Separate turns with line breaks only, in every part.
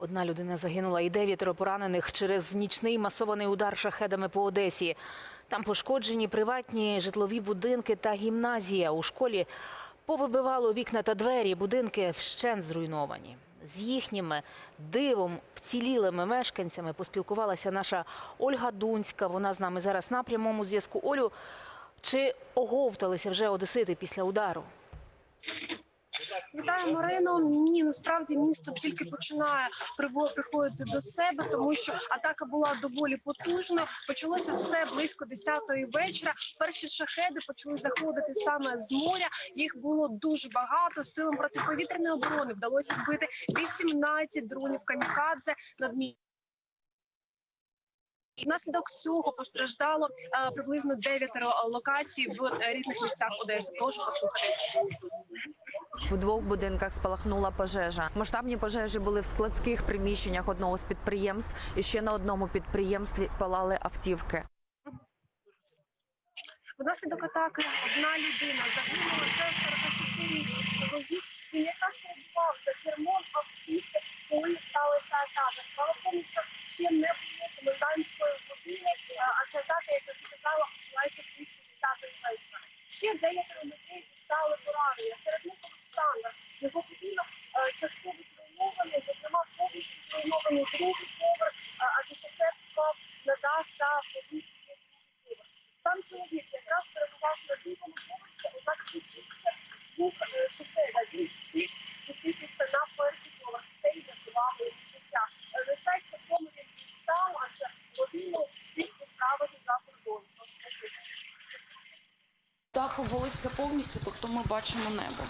Одна людина загинула і дев'ятеро поранених через нічний масований удар шахедами по Одесі. Там пошкоджені приватні житлові будинки та гімназія. У школі повибивало вікна та двері. Будинки вщент зруйновані. З їхніми дивом вцілілими мешканцями поспілкувалася наша Ольга Дунська. Вона з нами зараз на прямому зв'язку. Олю, чи оговталися вже одесити після удару?
Вітаю, Марино. Ні, насправді місто тільки починає приходити до себе, тому що атака була доволі потужною. Почалося все близько 10-ї вечора. Перші шахеди почали заходити саме з моря. Їх було дуже багато. Силам протиповітряної оборони вдалося збити 18 дронів камікадзе над містом. Внаслідок цього постраждало е, приблизно дев'ятеро локацій в е, різних місцях Одеси. Прошу послухати.
В двох будинках спалахнула пожежа. Масштабні пожежі були в складських приміщеннях одного з підприємств, і ще на одному підприємстві палали автівки.
Внаслідок атаки одна людина загинула. Це 46-річний чоловік. Він якраз перебував за кермом автівки, коли сталася атака. Справа тому, що ще не було комендантської години, а- адже атака, як я вже казала, почалася близько 10 вечора. Ще дев'ятеро людей дістали поранення. Серед них Олександр. Його будинок е, частково зруйнований, зокрема повністю зруйнований другий поверх, адже шахет впав на дах та побив другий поверх. Там чоловік якраз перебував на другому поверсі, однак включився звук е, шахеда. Він встиг спуститися на перший поверх. Це й врятувало його життя. Е, На щастя, тому він не адже родину встиг відправити за кордон. Тож, послухайте.
Дах обвалився повністю, тобто ми бачимо небо.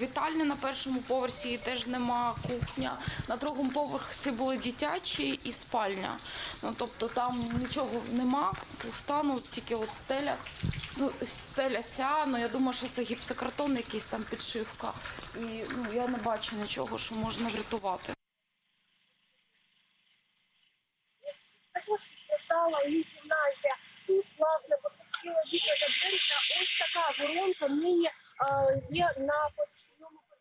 Вітальня на першому поверсі її теж нема, кухня. На другому поверсі були дитячі і спальня. Ну тобто там нічого нема, пуста, ну тільки от стеля. Ну, стеля ця, ну я думаю, що це гіпсокартон, якийсь там підшивка. І ну я не бачу нічого, що можна врятувати.
також постраждала і гімназія. Тут, власне, потрапила вікна та ось така воронка нині е, є на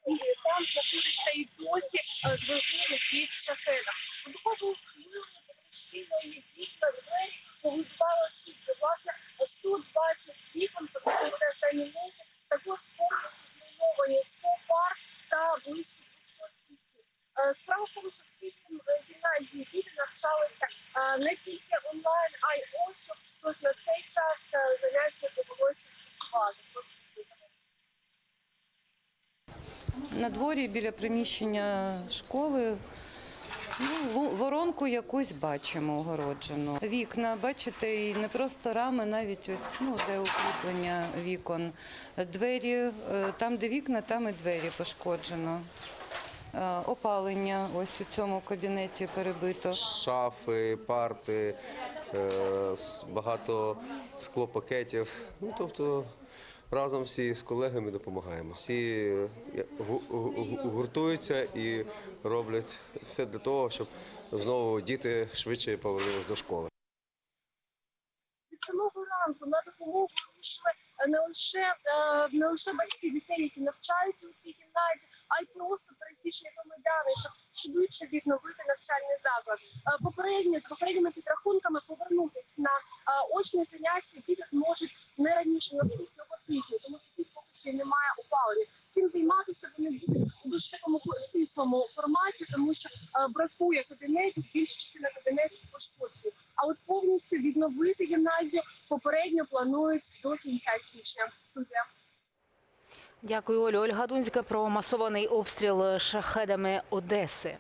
подвірному. Там знаходиться і досі е, двигун від шахеда. Вибуховою хвилею потрощила її вікна, двері, повибивала шибки. Власне, 120 вікон, потрапили замінити, також повністю зруйновані 100 пар та близько 200 стільців. Е, Справа в тому, що в цій е, гімназії діти навчалися е, не тільки онлайн, а й очно. Тож на цей час е, заняття довелося скасувати. Прошу слухати.
На дворі біля приміщення школи ну, воронку якусь бачимо огороджену. Вікна, бачите, і не просто рами, навіть ось ну, де укріплення вікон. Двері, е, там, де вікна, там і двері пошкоджено. Е, Опалення ось у цьому кабінеті перебито.
шафи, парти, е, багато склопакетів. Ну, тобто разом всі з колегами допомагаємо. Всі е, гу- гу- гуртуються і роблять все для того, щоб знову діти швидше повернулися до школи.
Від самого ранку на допомогу вийшли е, не лише е, не лише батьки дітей, які навчаються у цій гімназії, а й просто пересічні громадяни, щоб швидше відновити навчальний заклад. Попередньо з попередніми підрахунками повернутися на очні заняття діти зможуть не раніше наступного тижня, тому що тут поки що немає опалення. Цим займатися вони будуть у дуже такому стислому форматі, тому що е, бракує кабінетів, більша частина кабінетів пошкоджені. А от повністю відновити гімназію попередньо планують до кінця січня.
Дякую, Олю. Ольга Дунська про масований обстріл шахедами Одеси.